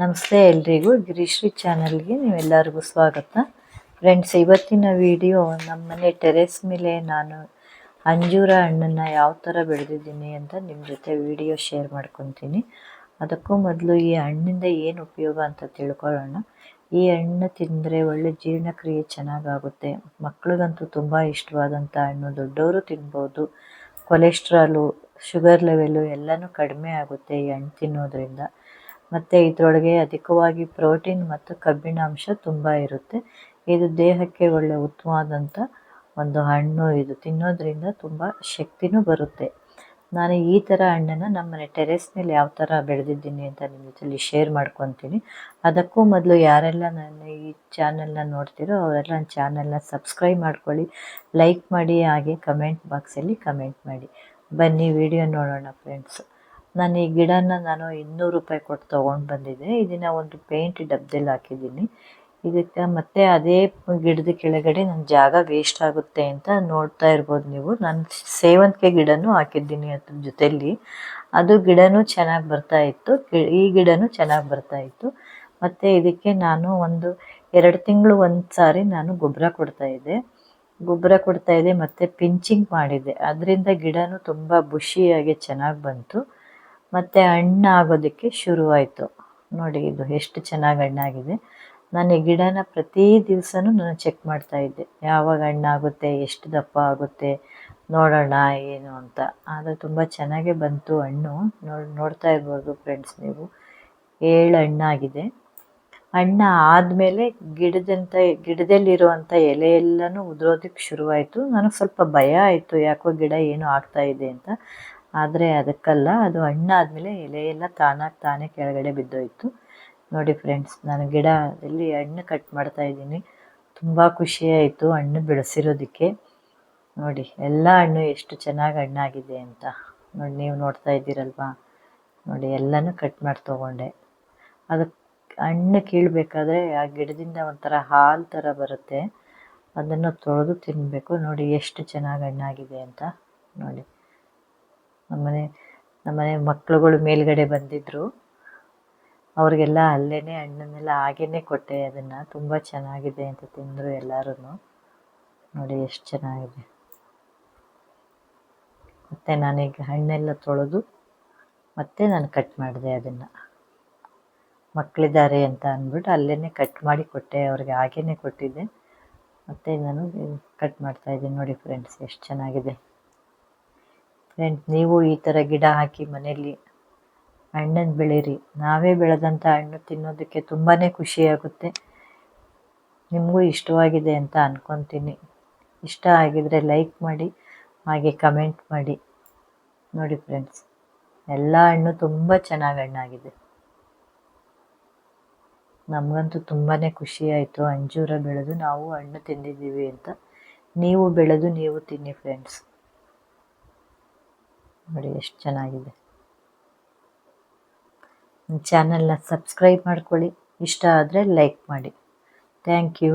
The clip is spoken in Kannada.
ನಮಸ್ತೆ ಎಲ್ರಿಗೂ ಗಿರೀಶ್ರೀ ಚಾನಲ್ಗೆ ನೀವೆಲ್ಲರಿಗೂ ಸ್ವಾಗತ. ಫ್ರೆಂಡ್ಸ್ ಇವತ್ತಿನ ವಿಡಿಯೋ ನಮ್ಮ ಮನೆ ಟೆರೆಸ್ ಮೇಲೆ ನಾನು ಅಂಜೂರ ಹಣ್ಣನ್ನು ಯಾವ ಥರ ಬೆಳೆದಿದ್ದೀನಿ ಅಂತ ನಿಮ್ಮ ಜೊತೆ ವಿಡಿಯೋ ಶೇರ್ ಮಾಡ್ಕೊತೀನಿ. ಅದಕ್ಕೂ ಮೊದಲು ಈ ಹಣ್ಣಿಂದ ಏನು ಉಪಯೋಗ ಅಂತ ತಿಳ್ಕೊಳ್ಳೋಣ. ಈ ಹಣ್ಣು ತಿಂದರೆ ಒಳ್ಳೆ ಜೀರ್ಣಕ್ರಿಯೆ ಚೆನ್ನಾಗಾಗುತ್ತೆ. ಮಕ್ಳಿಗಂತೂ ತುಂಬ ಇಷ್ಟವಾದಂಥ ಹಣ್ಣು. ದೊಡ್ಡವರು ತಿನ್ಬೋದು. ಕೊಲೆಸ್ಟ್ರಾಲು ಶುಗರ್ ಲೆವೆಲು ಎಲ್ಲನೂ ಕಡಿಮೆ ಆಗುತ್ತೆ ಈ ಹಣ್ಣು ತಿನ್ನೋದ್ರಿಂದ. ಮತ್ತು ಇದರೊಳಗೆ ಅಧಿಕವಾಗಿ ಪ್ರೋಟೀನ್ ಮತ್ತು ಕಬ್ಬಿಣಾಂಶ ತುಂಬ ಇರುತ್ತೆ. ಇದು ದೇಹಕ್ಕೆ ಒಳ್ಳೆ ಉತ್ತಮವಾದಂಥ ಒಂದು ಹಣ್ಣು ಇದು. ತಿನ್ನೋದ್ರಿಂದ ತುಂಬ ಶಕ್ತಿನೂ ಬರುತ್ತೆ. ನಾನು ಈ ಥರ ಹಣ್ಣನ್ನು ನಮ್ಮನೆ ಟೆರೆಸ್ ಮೇಲೆ ಯಾವ ಥರ ಬೆಳೆದಿದ್ದೀನಿ ಅಂತ ನಿಮ್ಮ ಜೊತೆಲಿ ಶೇರ್ ಮಾಡ್ಕೊತೀನಿ. ಅದಕ್ಕೂ ಮೊದಲು ಯಾರೆಲ್ಲ ನನ್ನ ಈ ಚಾನಲ್ನ ನೋಡ್ತೀರೋ ಅವರೆಲ್ಲ ನನ್ನ ಚಾನಲ್ನ ಸಬ್ಸ್ಕ್ರೈಬ್ ಮಾಡ್ಕೊಳ್ಳಿ. ಲೈಕ್ ಮಾಡಿ ಹಾಗೆ ಕಮೆಂಟ್ ಬಾಕ್ಸಲ್ಲಿ ಕಮೆಂಟ್ ಮಾಡಿ. ಬನ್ನಿ, ವಿಡಿಯೋ ನೋಡೋಣ, ಫ್ರೆಂಡ್ಸ್. ನಾನು ಈ ಗಿಡನ ನಾನು ಇನ್ನೂರು ರೂಪಾಯಿ ಕೊಟ್ಟು ತೊಗೊಂಡು ಬಂದಿದ್ದೆ ಇದನ್ನು ಒಂದು ಪೇಂಟ್ ಡಬ್ಬದಲ್ಲಿ ಹಾಕಿದ್ದೀನಿ. ಇದಕ್ಕೆ ಮತ್ತೆ ಅದೇ ಗಿಡದ ಕೆಳಗಡೆ ನನ್ನ ಜಾಗ ವೇಸ್ಟ್ ಆಗುತ್ತೆ ಅಂತ ನೋಡ್ತಾ ಇರ್ಬೋದು ನೀವು. ನಾನು ಸೇವಂತಿಗೆ ಗಿಡನೂ ಹಾಕಿದ್ದೀನಿ ಅದ್ರ ಜೊತೆಲಿ. ಅದು ಗಿಡನೂ ಚೆನ್ನಾಗಿ ಬರ್ತಾ ಇತ್ತು. ಈ ಗಿಡನೂ ಚೆನ್ನಾಗಿ ಬರ್ತಾ ಇತ್ತು. ಮತ್ತು ಇದಕ್ಕೆ ನಾನು ಒಂದು ಎರಡು ತಿಂಗಳು ಒಂದು ಸಾರಿ ನಾನು ಗೊಬ್ಬರ ಕೊಡ್ತಾ ಇದ್ದೆ. ಗೊಬ್ಬರ ಕೊಡ್ತಾ ಕೊಡ್ತಾಯಿದ್ದೆ ಮತ್ತು ಪಿಂಚಿಂಗ್ ಮಾಡಿದೆ ಅದರಿಂದ ಗಿಡನೂ ತುಂಬ ಬುಷಿಯಾಗಿ ಚೆನ್ನಾಗಿ ಬಂತು. ಮತ್ತು ಹಣ್ಣಾಗೋದಕ್ಕೆ ಶುರುವಾಯಿತು. ನೋಡಿ ಇದು ಎಷ್ಟು ಚೆನ್ನಾಗಿ ಹಣ್ಣಾಗಿದೆ. ನಾನು ಈ ಗಿಡನ ಪ್ರತಿ ದಿವಸನೂ ನಾನು ಚೆಕ್ ಮಾಡ್ತಾಯಿದ್ದೆ ಯಾವಾಗ ಹಣ್ಣಾಗುತ್ತೆ, ಎಷ್ಟು ದಪ್ಪ ಆಗುತ್ತೆ, ನೋಡೋಣ, ಏನು ಅಂತ. ಆದರೆ ತುಂಬ ಚೆನ್ನಾಗೇ ಬಂತು ಹಣ್ಣು. ನೋಡಿ, ನೋಡ್ತಾ ಇರ್ಬೋದು ಫ್ರೆಂಡ್ಸ್ ನೀವು. ಏಳು ಹಣ್ಣಾಗಿದೆ. ಹಣ್ಣು ಆದಮೇಲೆ ಗಿಡದಂಥ ಗಿಡದಲ್ಲಿರುವಂಥ ಎಲೆ ಎಲ್ಲನೂ ಉದುರೋದಕ್ಕೆ ಶುರುವಾಯಿತು. ನನಗೆ ಸ್ವಲ್ಪ ಭಯ ಆಯಿತು, ಯಾಕೋ ಗಿಡ ಏನು ಆಗ್ತಾ ಇದೆ ಅಂತ. ಆದರೆ ಅದಕ್ಕಲ್ಲ, ಅದು ಹಣ್ಣಾದಮೇಲೆ ಎಲೆ ಎಲ್ಲ ತಾನಾಗಿ ತಾನೇ ಕೆಳಗಡೆ ಬಿದ್ದೋಯ್ತು. ನೋಡಿ ಫ್ರೆಂಡ್ಸ್ ನಾನು ಗಿಡದಲ್ಲಿ ಹಣ್ಣು ಕಟ್ ಮಾಡ್ತಾ ಇದ್ದೀನಿ. ತುಂಬ ಖುಷಿಯಾಯಿತು ಹಣ್ಣು ಬೆಳೆಸಿರೋದಕ್ಕೆ ನೋಡಿ, ಎಲ್ಲ ಹಣ್ಣು ಎಷ್ಟು ಚೆನ್ನಾಗಿ ಹಣ್ಣಾಗಿದೆ ಅಂತ. ನೋಡಿ, ನೀವು ನೋಡ್ತಾ ಇದ್ದೀರಲ್ವಾ? ನೋಡಿ, ಎಲ್ಲನೂ ಕಟ್ ಮಾಡಿ ತೊಗೊಂಡೆ. ಅದಕ್ಕೆ ಹಣ್ಣು ಕೀಳಬೇಕಾದ್ರೆ ಆ ಗಿಡದಿಂದ ಒಂಥರ ಹಾಲು ಥರ ಬರುತ್ತೆ. ಅದನ್ನು ತೊಳೆದು ತಿನ್ನಬೇಕು ನೋಡಿ, ಎಷ್ಟು ಚೆನ್ನಾಗಿ ಹಣ್ಣಾಗಿದೆ ಅಂತ. ನೋಡಿ. ನಮ್ಮನೆ ನಮ್ಮನೆ ಮಕ್ಳುಗಳು ಮೇಲ್ಗಡೆ ಬಂದಿದ್ರು. ಅವ್ರಿಗೆಲ್ಲ ಅಲ್ಲೇ ಹಣ್ಣನ್ನೆಲ್ಲ ಹಾಗೇನೆ ಕೊಟ್ಟೆ, ಅದನ್ನು ತುಂಬ ಚೆನ್ನಾಗಿದೆ ಅಂತ ತಿಂದರು ಎಲ್ಲರೂ ನೋಡಿ ಎಷ್ಟು ಚೆನ್ನಾಗಿದೆ. ಮತ್ತೆ ನಾನೀಗ ಹಣ್ಣೆಲ್ಲ ತೊಳೆದು ಮತ್ತೆ ನಾನು ಕಟ್ ಮಾಡಿದೆ ಅದನ್ನು. ಮಕ್ಕಳಿದ್ದಾರೆ ಅಂತ ಅಂದ್ಬಿಟ್ಟು ಅಲ್ಲೇ ಕಟ್ ಮಾಡಿ ಕೊಟ್ಟೆ, ಅವ್ರಿಗೆ ಹಾಗೇನೆ ಕೊಟ್ಟಿದ್ದೆ. ಮತ್ತೆ ನಾನು ಕಟ್ ಮಾಡ್ತಾಯಿದ್ದೀನಿ ನೋಡಿ ಫ್ರೆಂಡ್ಸ್ ಎಷ್ಟು ಚೆನ್ನಾಗಿದೆ. ಫ್ರೆಂಡ್ಸ್, ನೀವು ಈ ಥರ ಗಿಡ ಹಾಕಿ ಮನೆಯಲ್ಲಿ ಹಣ್ಣನ್ನು ಬೆಳೀರಿ. ನಾವೇ ಬೆಳೆದಂಥ ಹಣ್ಣು ತಿನ್ನೋದಕ್ಕೆ ತುಂಬಾ ಖುಷಿಯಾಗುತ್ತೆ. ನಿಮಗೂ ಇಷ್ಟವಾಗಿದೆ ಅಂತ ಅಂದ್ಕೊತೀನಿ ಇಷ್ಟ ಆಗಿದರೆ ಲೈಕ್ ಮಾಡಿ, ಹಾಗೆ ಕಮೆಂಟ್ ಮಾಡಿ. ನೋಡಿ ಫ್ರೆಂಡ್ಸ್, ಎಲ್ಲ ಹಣ್ಣು ತುಂಬ ಚೆನ್ನಾಗಿ ಹಣ್ಣಾಗಿದೆ. ನಮಗಂತೂ ತುಂಬಾ ಖುಷಿಯಾಯಿತು. ಅಂಜೂರ ಬೆಳೆದು ನಾವು ಹಣ್ಣು ತಿಂದಿದ್ದೀವಿ ಅಂತ. ನೀವು ಬೆಳೆದು ನೀವು ತಿನ್ನಿ ಫ್ರೆಂಡ್ಸ್. ನೋಡಿ ಎಷ್ಟು ಚೆನ್ನಾಗಿದೆ. ಚಾನಲ್ನ ಸಬ್ಸ್ಕ್ರೈಬ್ ಮಾಡ್ಕೊಳ್ಳಿ. ಇಷ್ಟ ಆದರೆ ಲೈಕ್ ಮಾಡಿ. Thank you.